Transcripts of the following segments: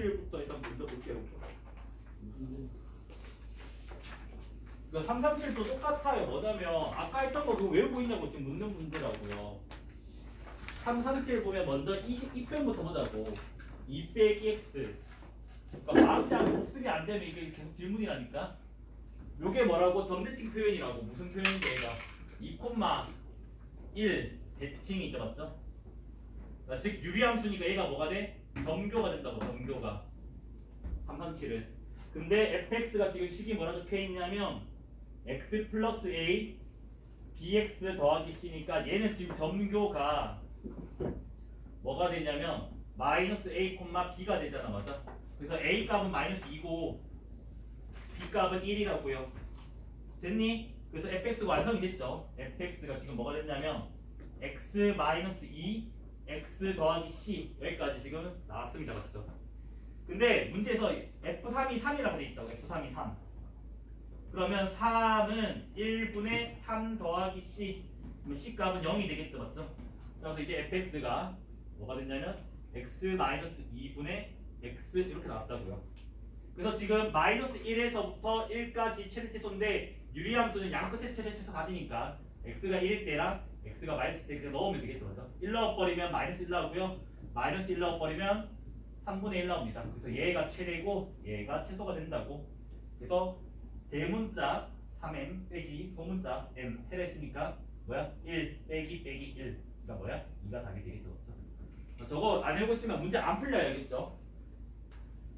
337부터 일단 먼저 볼게요. 그 337도 똑같아요. 뭐냐면 아까 했던 거 그거 외우고 있냐고 지금 묻는 분들하고요. 337 보면 먼저 20, 2편부터 보자고. 2 빼기 x. 그러니까 마음이 안 복습이 안 되면 이게 계속 질문이라니까. 요게 뭐라고? 점대칭 표현이라고. 무슨 표현인지 얘가 2,1 대칭이죠, 맞죠? 그러니까 즉 유리함수니까 얘가 뭐가 돼? 정교가 된다고. 정교가. 337은. 근데 fx가 지금 식이 뭐라 적혀 있냐면 x 플러스 a bx 더하기 c니까 얘는 지금 점교가 뭐가 되냐면 마이너스 a 콤마 b가 되잖아 맞아? 그래서 a 값은 마이너스 2고 b 값은 1이라고요 됐니? 그래서 fx가 완성이 됐죠 fx가 지금 뭐가 됐냐면 x 마이너스 2 x 더하기 c 여기까지 지금 나왔습니다 맞죠? 근데 문제에서 f3이 3이라고 돼 있다고 f3이 3 그러면 3은 1분의 3 더하기 c 그러면 c 값은 0이 되겠죠 맞죠? 그래서 이제 fx가 뭐가 됐냐면 x 마이너스 2분의 x 이렇게 나왔다고요 그래서 지금 마이너스 1에서부터 1까지 최대치수인데 유리함수는 양 끝에 최대치수 같으니까 x가 1일 때랑 x가 마이너스 때 그냥 넣으면 되겠죠 맞죠? 1 넣어버리면 마이너스 1 나오고요 마이너스 1 넣어버리면 3분의 1 나옵니다 그래서 얘가 최대고 얘가 최소가 된다고 그래서 대문자 3m 빼기 소문자 m 해라 했으니까 뭐야? 1 빼기 빼기 1 그러니까 뭐야? 2가 답이 되겠죠 그렇죠? 저거 안 해보고 있으면 문제 안 풀려요 알겠죠?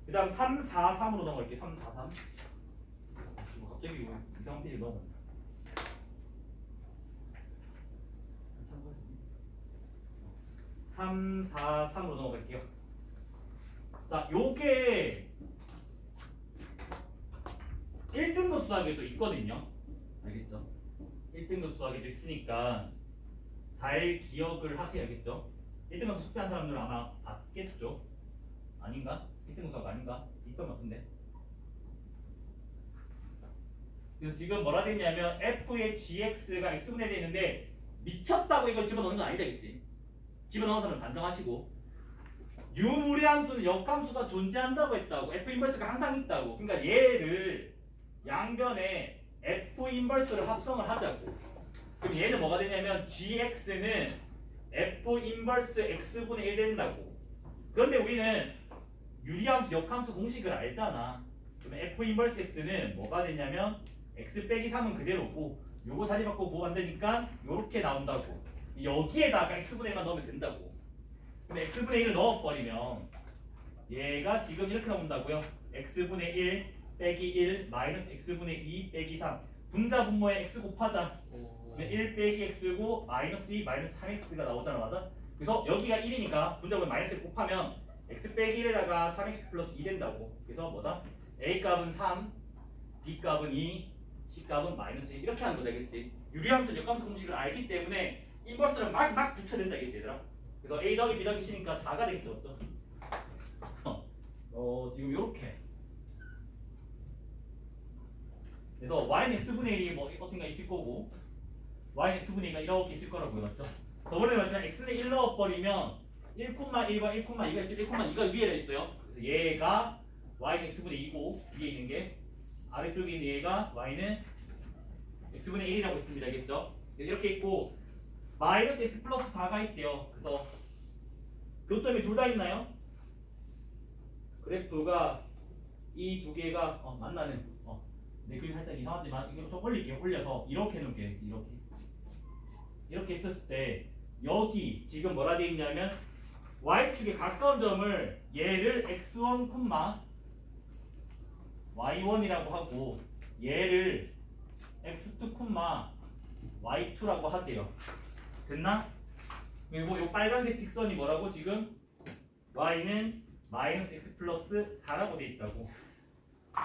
그 다음 3, 4, 3으로 넘어갈게요 3, 4, 3 지금 갑자기 이상한 페이지 넘어 3, 4, 3으로 넘어갈게요 자 요게 1등급 수학에도 있거든요. 알겠죠? 1등급 수학에도 있으니까 잘 기억을 하세요. 알겠죠? 1등급 숙제한 사람들은 아마 봤겠죠? 아닌가? 1등급 수학 아닌가? 있던 것 같은데. 그래서 지금 뭐라 되냐면 f의 gx가 x분의 1이 있는데 미쳤다고 이걸 집어넣는 건 아니다 겠지 집어넣은 사람은 반성하시고 유무리함 수는 역함수가 존재한다고 했다고 f 인버스가 항상 있다고 그러니까 얘를 양변에 f 인버스를 합성을 하자고. 그럼 얘는 뭐가 되냐면 gx는 f 인버스 x분의 1 된다고. 그런데 우리는 유리함수, 역함수 공식을 알잖아. 그러면 f 인버스 x는 뭐가 되냐면 x 빼기 3은 그대로고 요거 자리 바꿔 보고 안 되니까 요렇게 나온다고. 여기에다가 x분의 1만 넣으면 된다고. 근데 x분의 1을 넣어버리면 얘가 지금 이렇게 나온다고요. x분의 1 빼기 1 마이너스 x분의 2 빼기 3 분자 분모에 x 곱하자 그러면 1 빼기 x고 마이너스 2 마이너스 3x가 나오잖아 맞아? 그래서 여기가 1이니까 분자 분모 마이너스 곱하면 x 빼기 1에다가 3x 플러스 2 된다고 그래서 뭐다? a 값은 3 b 값은 2 c 값은 마이너스 1 이렇게 하는 거 되겠지 유리함수 역함수 공식을 알기 때문에 인버스를 막 막 붙여낸다 겠지 얘들아 그래서 a 더하기 b 더하기 c니까 4가 되겠죠? 어, 어 지금 요렇게 그래서 y는 x분의 1이 뭐 어떤가 있을 거고 y는 x분의 2가 이렇게 있을 거라고요 맞죠? 저번에 말씀한 x는 1 넣어버리면 1,1과 1,2가 있을 1,2가 위에 있어요 그래서 얘가 y는 x분의 2고 위에 있는 게 아래쪽에 있는 얘가 y는 x분의 1이라고 있습니다 알겠죠? 이렇게 있고 마이너스 x 플러스 4가 있대요 그래서 교점이 둘 다 있나요? 그래프가 이 두 개가 어, 만나는 어, 내 그림 살짝 이상하지만 이거 좀 올릴게요. 올려서 이렇게 놓을게요. 이렇게 이렇게 했었을 때 여기 지금 뭐라 되어 있냐면 y축에 가까운 점을 얘를 x1, y1이라고 하고 얘를 x2, y2라고 하세요. 됐나? 그리고 이 빨간색 직선이 뭐라고 지금 y는 마이너스 x 플러스 4라고 돼 있다고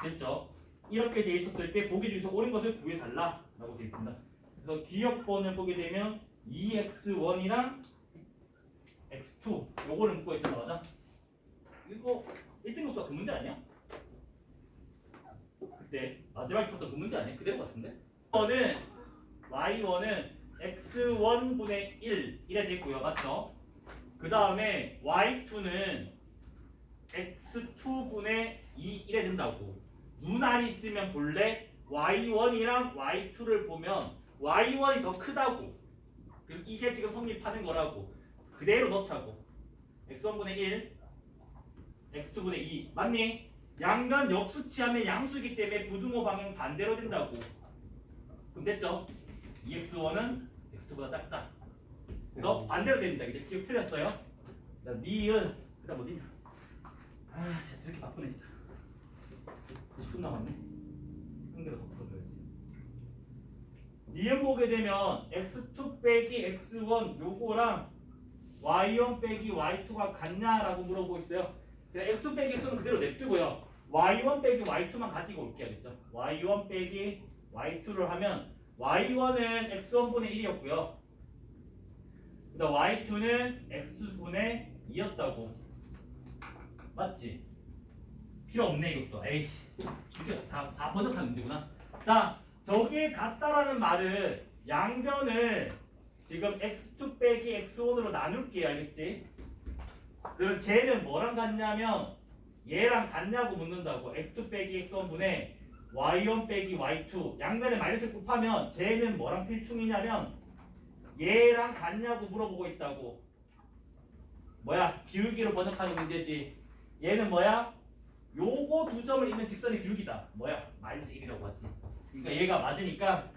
됐죠? 이렇게 돼 있었을 때 보기 중에서 옳은 것을 구해달라 라고 돼 있습니다 그래서 기억번을 보게 되면 2x1이랑 x2 요거를 묶고 있잖아 맞아? 이거 1등 급 수학 그 문제 아니야? 그때 마지막에 풀었던 그 문제 아니야? 그대로 같은데? 이거는 y1은 x1분의 1 이래 됐고요 맞죠? 그 다음에 y2는 x2분의 2 이래 된다고 눈알이 있으면 본래 y1이랑 y2를 보면 y1이 더 크다고 그럼 이게 지금 성립하는 거라고 그대로 넣자고 x1분의 1 x2분의 2 맞니? 양면 역수치하면 양수이기 때문에 부등호 방향 반대로 된다고. 그럼 됐죠? 2x1은 x2보다 작다. 그래서 반대로 됩니다. 이제 기억 틀렸어요? 자, 니은 그 다음 어디냐? 아 진짜 이렇게 바쁘네 진짜. 10분 남았네. 한 개로 더 풀어줘야지. 니은 보게 되면 x2 빼기 x1 요거랑 y1 빼기 y2가 같냐라고 물어보고 있어요. 그냥 x 빼기 x는 그대로 냅두고요 y1 빼기 y2만 가지고 올게요 됐죠? y1 빼기 y2를 하면 y1은 x1분의 1이었고요. 그다음 y2는 x분의 2였다고. 맞지? 필요 없네 이것도. 에이씨. 이게 다, 다 번역한 문제구나. 자 저게 같다라는 말은 양변을 지금 x2 빼기 x1으로 나눌게요 알겠지? 그럼 쟤는 뭐랑 같냐면 얘랑 같냐고 묻는다고. X2 빼기 x1분의 y1 빼기 y2 양면에 마이너스 곱하면 쟤는 뭐랑 필충이냐면 얘랑 같냐고 물어보고 있다고. 뭐야? 기울기로 번역하는 문제지. 얘는 뭐야? 요거 두 점을 잇는 직선의 기울기다. 뭐야? 마이너스 1이라고 봤지. 그러니까 얘가 맞으니까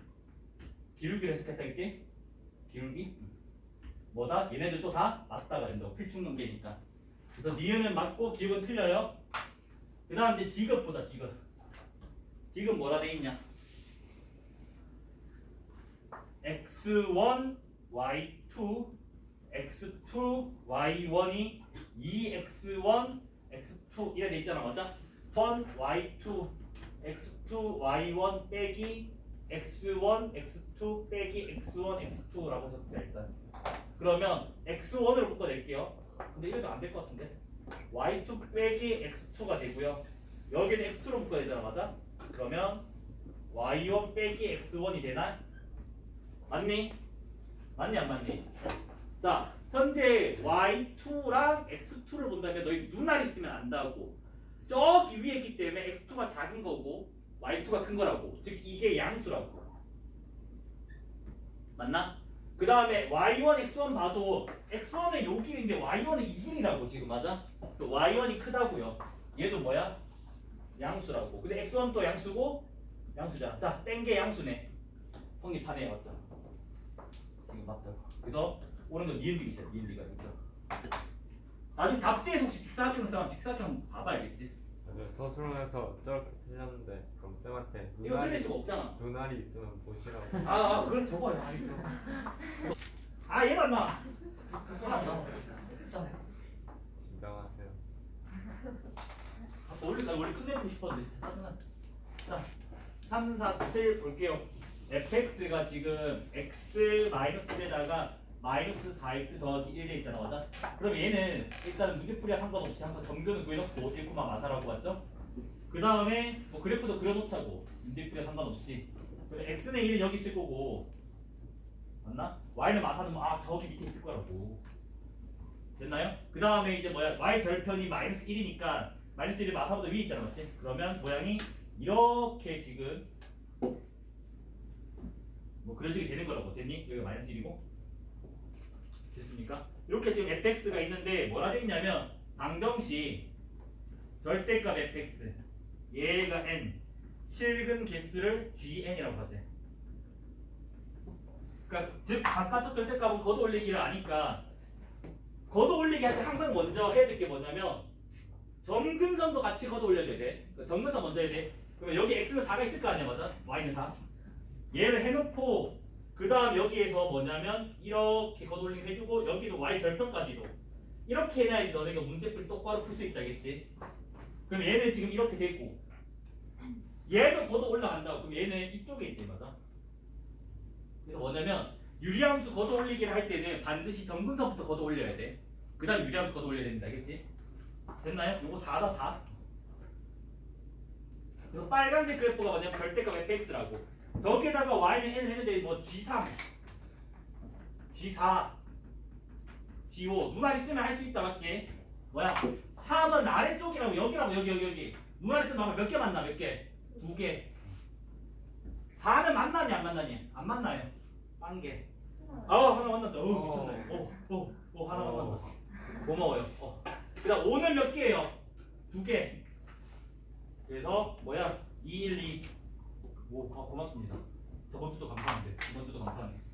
기울기를 해석했다겠지? 기울기? 뭐다? 얘네들도 다 맞다가 된다고. 필충 관계니까. 그래서 니은은 맞고 기울은 틀려요 그 다음 이제 보자 디귿 디귿 뭐라 돼 있냐? X1 y2 x2 y1이 2x1 x2 이래 돼 있잖아 맞아? 1 y2 x2 y1 빼기 x1 x2 빼기 x1 x2라고 적다 일단 그러면 x1을 묶어낼게요. 근데 이래도 안 될 것 같은데 y2 빼기 x2가 되고요 여기는 x2로 묶어야 되잖아 맞아? 그러면 y1 빼기 x1이 되나? 맞니? 맞니 안 맞니? 자 현재 y2랑 x2를 본다면 너희 눈알 있으면 안다고 저기 위에 있기 때문에 x2가 작은 거고 y2가 큰 거라고 즉 이게 양수라고 맞나? 그 다음에 y1, x1 봐도 x1은 요 길인데 y1은 이 길이라고 지금. 맞아? 그래서 y1이 크다고요. 얘도 뭐야? 양수라고. 근데 x1도 양수고 양수잖아 자 땡 게 양수네. 성립하네 맞죠? 이거 맞다. 그래서 오른쪽 있어요 니은비가 있죠. 나중에 답지에서 혹시 직사각형 쓰면 직사각형 봐봐야겠지 서술에서 저렇게 틀렸는데 그럼 쌤한테 이거 틀릴 수가 없잖아. 눈알이 있으면 보시라고. 아, 아 그래 저거야 알겠죠 아 얘가 나 알았어 진정하세요. 아, 원래 나 원래 끝내고 싶었는데 짜증나 자 3, 4, 7 볼게요. fx가 지금 x 마이너스 1에다가 마이너스 4x 더하기 1에 있잖아 맞아? 그럼 얘는 일단 문제풀이와 상관없이 항상 정교는 구해놓고 1, 마사라고 했죠? 그 다음에 뭐 그래프도 그려놓자고 문제풀이와 상관없이 그래서 x는 1은 여기 있을 거고 맞나? y는 마사는 뭐, 아 저기 밑에 있을 거라고 됐나요? 그 다음에 이제 뭐야 y 절편이 마이너스 1이니까 마이너스 1이 마사보다 위에 있잖아 맞지? 그러면 모양이 이렇게 지금 뭐 그려지게 되는 거라고 됐니? 여기 마이너스 1이고 됐습니까? 이렇게 지금 fx가 있는데 뭐라 돼 있냐면 방정식 절대값 fx 얘가 n. 실근 개수를 gn이라고 하지. 그러니까 즉 바깥쪽 절대값은 걷어 올리기를 아니까 걷어 올리기 할 때 항상 먼저 해야 될 게 뭐냐면 점근선도 같이 걷어 올려야 돼. 그러니까 점근선 먼저 해야 돼. 그러면 여기 x는 4가 있을 거 아니야 맞아? y는 4 얘를 해놓고 그 다음 여기에서 뭐냐면 이렇게 걷어올리기 해주고 여기도 y 절편까지도 이렇게 해놔야지 너네가 문제풀이 똑바로 풀 수 있다겠지? 그럼 얘는 지금 이렇게 되고 얘도 걷어 올라간다고. 그럼 얘는 이쪽에 있지 맞아 그래서 뭐냐면 유리함수 걷어 올리기를 할 때는 반드시 정근선부터 걷어 올려야 돼그 다음 유리함수 걷어 올려야 됩니다. 알겠지? 됐나요? 요거 4다 4 그래서 빨간색 그래프가 뭐냐면 절대값 fx라고 저기에다가 y는 n을 했는데 뭐 g3 g4 g5 눈알 있으면 할 수 있다 맞지? 뭐야? 3은 아래쪽이라고 여기라고 여기 여기 여기. 눈알에서 나면 몇개 만나 몇 개 두 개. 4는 만나니 안 만나니? 안 만나요. 빵개. 아 하나 만났다. 어 미쳤네. 오오오 하나 어. 만났다. 고마워요. 어. 그다음 5는 몇 개예요? 두 개. 그래서 뭐야? 212 오 아, 고맙습니다. 저번 주도 감사한데 이번 주도 감사하네